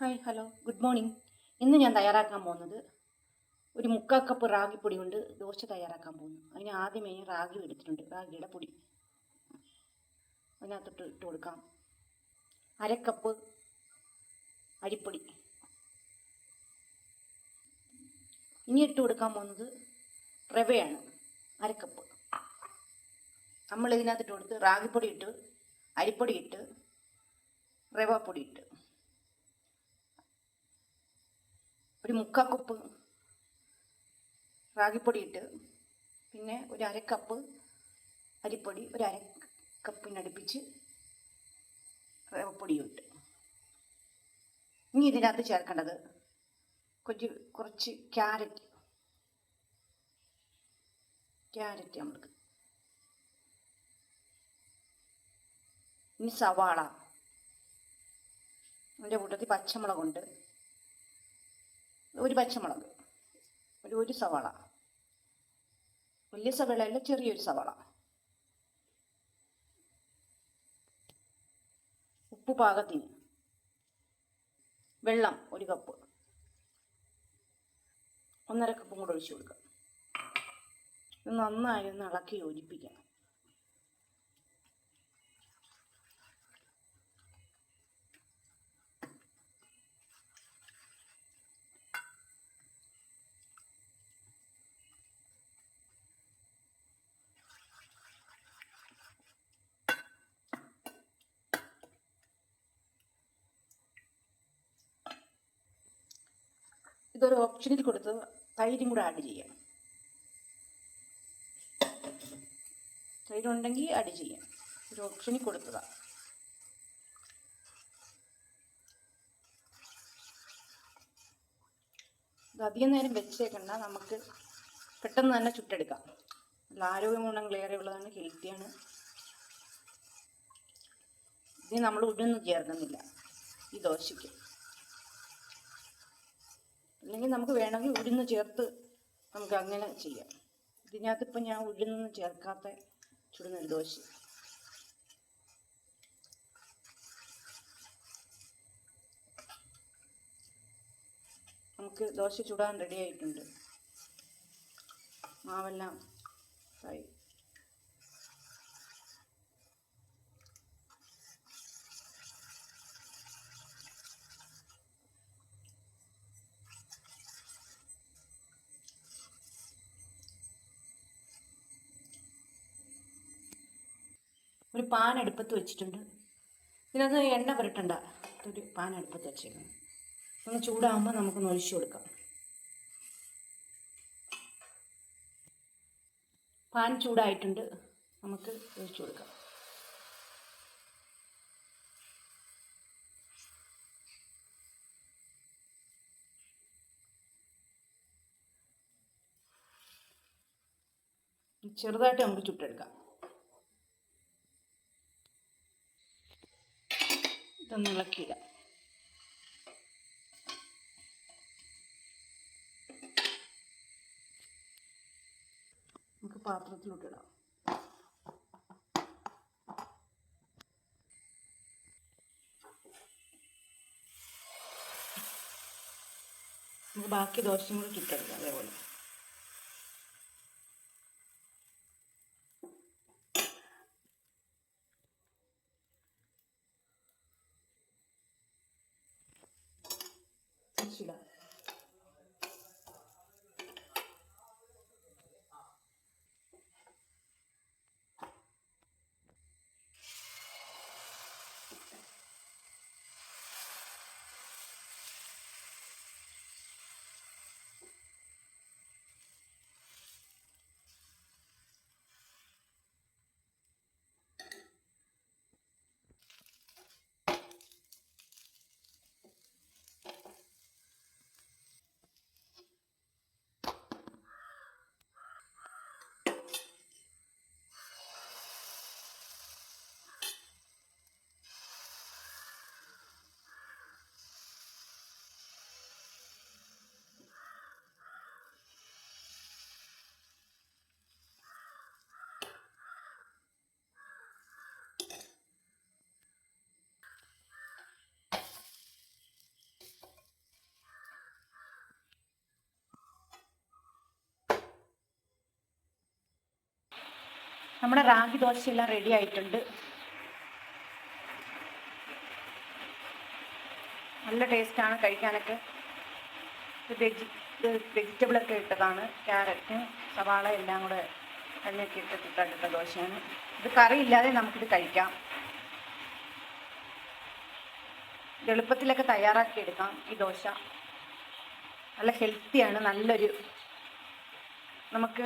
Hi hello. Good morning. ഇന്ന് ഞാൻ തയ്യാറാക്കാൻ പോകുന്നത് ഒരു മുക്കാൽ കപ്പ് റാഗിപ്പൊടി കൊണ്ട് ദോശ തയ്യാറാക്കാൻ പോകുന്നു. അതിന് ആദ്യമേ ഞാൻ റാഗി എടുത്തിട്ടുണ്ട്. റാഗിയുടെ പൊടി. അതിനകത്തോട്ട് ഇട്ട് കൊടുക്കാം. അരക്കപ്പ് കപ്പ് അരിപ്പൊടി. ഇനി ഇട്ട് കൊടുക്കാൻ പോകുന്നത് റവയാണ്. അരക്കപ്പ്. കപ്പ് നമ്മൾ ഇതിനകത്തിട്ട് കൊടുത്ത് റാഗിപ്പൊടി ഇട്ട് അരിപ്പൊടി ഇട്ട് റവ പൊടി ഇട്ട്. ഒരു മുക്കാൽ കപ്പ് റാഗിപ്പൊടി ഇട്ട് പിന്നെ ഒരു അരക്കപ്പ് കപ്പ് അരിപ്പൊടി ഒരു അര കപ്പിനടുപ്പിച്ച് റവപ്പൊടിയും ഇട്ട് ഇനി ഇതിനകത്ത് ചേർക്കേണ്ടത് കുറച്ച് കുറച്ച് ക്യാരറ്റ്. ക്യാരറ്റ് നമ്മൾക്ക്. ഇനി സവാള. അതിന്റെ കൂട്ടത്തിൽ പച്ചമുളകുണ്ട്. ഒരു പച്ചമുളക് ഒരു ഒരു സവാള. വലിയ സവാള സവാളയല്ല ചെറിയൊരു സവാള. ഉപ്പ് പാകത്തിന് വെള്ളം ഒരു കപ്പ്. ഒന്നര കപ്പും കൂടെ ഒഴിച്ചു കൊടുക്കുക. ഇത് നന്നായി ഒന്ന് ഇളക്കി യോജിപ്പിക്കണം. ഇതൊരു ഓപ്ഷനിൽ കൊടുത്ത് തൈരും കൂടെ ആഡ് ചെയ്യാം തൈരുണ്ടെങ്കിൽ ആഡ് ചെയ്യാം ഒരു ഓപ്ഷനിൽ കൊടുത്തതാണ് അധികം നേരം വെച്ചേക്കണ്ട. നമുക്ക് പെട്ടെന്ന് തന്നെ ചുട്ടെടുക്കാം. നല്ല ആരോഗ്യ ഗുണങ്ങൾ ഏറെ ഉള്ളതാണ് ഹെൽത്തിയാണ് ഇത് നമ്മൾ ഉടനൊന്നും ചേർക്കുന്നില്ല. ഈ ദോശയ്ക്ക്. അല്ലെങ്കിൽ നമുക്ക് വേണമെങ്കിൽ ഉഴുന്ന് ചേർത്ത് നമുക്ക് അങ്ങനെ ചെയ്യാം. ഇതിനകത്ത് ഇപ്പം ഞാൻ ഉഴുന്നൊന്നും ചേർക്കാത്ത ചുടുന്നൊരു ദോശ നമുക്ക് ദോശ ചുടാൻ റെഡി ആയിട്ടുണ്ട്. മാവെല്ലാം ആയി പാൻ അടുപ്പത്ത് വെച്ചിട്ടുണ്ട്. ഇതിനകത്ത് എണ്ണ പുരട്ടണ്ട. ഒരു പാൻ അടുപ്പത്ത് വെച്ചേക്കണം. ഒന്ന് ചൂടാകുമ്പോൾ നമുക്കൊന്ന് ഒഴിച്ചു കൊടുക്കാം. പാൻ ചൂടായിട്ടുണ്ട്. നമുക്ക് ഒഴിച്ചു കൊടുക്കാം. ചെറുതായിട്ട് നമുക്ക് ചുട്ടെടുക്കാം. ഇതൊന്ന് ഇളക്കിയിടാം. നമുക്ക് പാത്രത്തിലോട്ടിടാം നമുക്ക് ബാക്കി ദോശയും കൂടി കിട്ടരുത് അതേപോലെ. না നമ്മുടെ റാഗി ദോശയെല്ലാം റെഡി ആയിട്ടുണ്ട്. നല്ല ടേസ്റ്റാണ് കഴിക്കാനൊക്കെ. വെജി വെജിറ്റബിൾ ഒക്കെ ഇട്ടതാണ്. ക്യാരറ്റ് സവാള എല്ലാം കൂടെ എണ്ണയൊക്കെ ഇട്ടിട്ട് എടുത്ത ദോശയാണ്. ഇത് കറി ഇല്ലാതെ നമുക്കിത് കഴിക്കാം. എളുപ്പത്തിലൊക്കെ തയ്യാറാക്കി എടുക്കാം ഈ ദോശ. നല്ല ഹെൽത്തിയാണ് നല്ലൊരു നമുക്ക്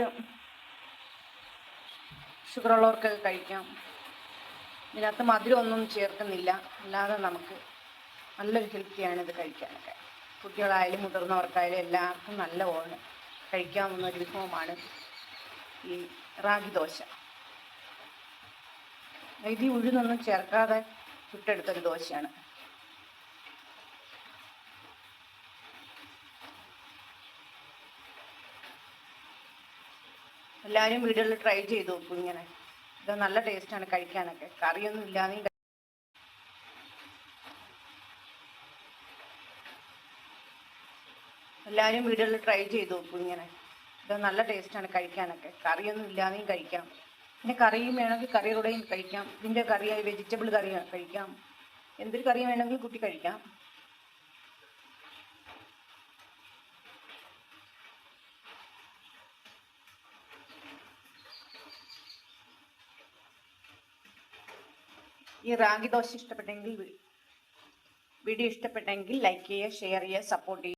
ഷുഗർ ഉള്ളവർക്കൊക്കെ കഴിക്കാം. ഇതിനകത്ത് മധുരം ഒന്നും ചേർക്കുന്നില്ല. അല്ലാതെ നമുക്ക് നല്ലൊരു ഹെൽത്തിയാണ് ഇത് കഴിക്കാനൊക്കെ. കുട്ടികളായാലും മുതിർന്നവർക്കായാലും എല്ലാവർക്കും നല്ല ഓണ് കഴിക്കാവുന്ന ഒരു വിഭവമാണ് ഈ റാഗി ദോശ. ഇത് ഉഴുന്നൊന്നും ചേർക്കാതെ ചുട്ടെടുത്തൊരു ദോശയാണ്. എല്ലാവരും വീടുകളിൽ ട്രൈ ചെയ്ത് നോക്കും ഇങ്ങനെ. ഇത് നല്ല ടേസ്റ്റാണ് കഴിക്കാനൊക്കെ. കറിയൊന്നും ഇല്ലാതെയും കഴി- എല്ലാവരും വീടുകളിൽ ട്രൈ ചെയ്ത് നോക്കും ഇങ്ങനെ. ഇത് നല്ല ടേസ്റ്റാണ് കഴിക്കാനൊക്കെ. കറിയൊന്നും ഇല്ലാതെയും കഴിക്കാം. പിന്നെ കറിയും വേണമെങ്കിൽ കറി കൂടെയും കഴിക്കാം. ഇതിന്റെ കറിയായി വെജിറ്റബിൾ കറി കഴിക്കാം. എന്തൊരു കറിയും വേണമെങ്കിൽ കുട്ടി കഴിക്കാം. ഈ റാഗി ദോശ ഇഷ്ടപ്പെട്ടെങ്കിൽ വീഡിയോ ഇഷ്ടപ്പെട്ടെങ്കിൽ ലൈക്ക് ചെയ്യുക ഷെയർ ചെയ്യുക സപ്പോർട്ട് ചെയ്യുക.